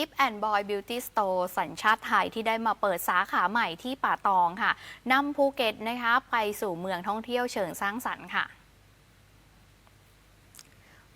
ิฟแอนด์บอยบิวตี้สโตร์สัญชาติไทยที่ได้มาเปิดสาขาใหม่ที่ป่าตองค่ะนำภูเก็ตนะคะไปสู่เมืองท่องเที่ยวเชิงสร้างสรรค์ค่ะ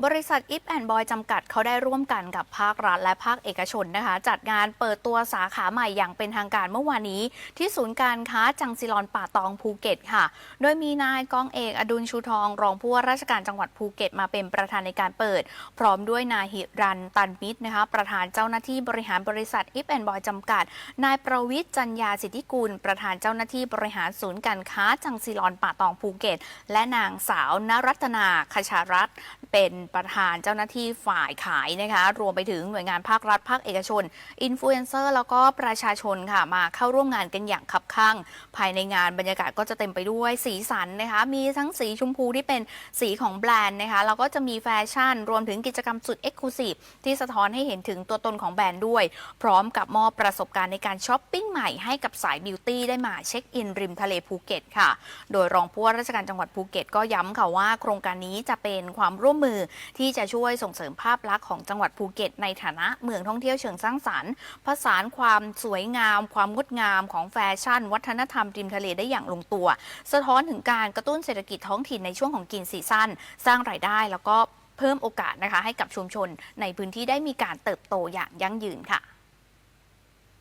บริษัท If and Boy จำกัดเขาได้ร่วมกันกับภาครัฐและภาคเอกชนนะคะ จัดงานเปิดตัวสาขาใหม่อย่างเป็นทางการเมื่อวานนี้ ที่ศูนย์การค้าจังซิลอนป่าตองภูเก็ตค่ะ โดยมีนายกองเอกอดุลชูทอง รองผู้ว่าราชการจังหวัดภูเก็ตมาเป็นประธานในการเปิด พร้อมด้วยนายหิรันตันมิตรนะคะประธานเจ้าหน้าที่บริหารบริษัท If and Boy จำกัด นายประวิทย์จันยาสิทธิกุลประธานเจ้าหน้าที่บริหารศูนย์การค้าจังซิลอนป่าตองภูเก็ต และนางสาว นรัตนาคชารัตเป็นประธานเจ้าหน้าที่ฝ่ายขายนะคะ รวมไปถึงหน่วยงานภาครัฐภาคเอกชน อินฟลูเอนเซอร์ แล้วก็ประชาชนค่ะมาเข้าร่วมงานกันอย่างคับข้างภายในงานบรรยากาศก็จะเต็มไปด้วยสีสันนะคะ มีทั้งสีชมพูที่เป็นสีของแบรนด์นะคะ แล้วก็จะมีแฟชั่น รวมถึงกิจกรรมสุดเอ็กซ์คลูซีฟที่สะท้อนให้เห็นถึงตัวตนของแบรนด์ด้วย พร้อมกับมอบประสบการณ์ในการช้อปปิ้งใหม่ให้กับสายบิวตี้ได้มาเช็คอินริมทะเลภูเก็ตค่ะ โดยรองผู้ว่าราชการจังหวัดภูเก็ตก็ย้ำค่ะว่าโครงการนี้จะเป็นความร่วมมือที่จะช่วยส่งเสริมภาพลักษณ์ของจังหวัดภูเก็ต ในฐานะเมืองท่องเที่ยวเชิงสร้างสรรค์ผสานความสวยงาม ความงดงามของแฟชั่น วัฒนธรรมริมทะเลได้อย่างลงตัว สะท้อนถึงการกระตุ้นเศรษฐกิจท้องถิ่นในช่วงของกินซีซั่นสร้างรายได้แล้วก็เพิ่มโอกาสนะคะให้กับชุมชนในพื้นที่ได้มีการเติบโตอย่างยั่งยืนค่ะ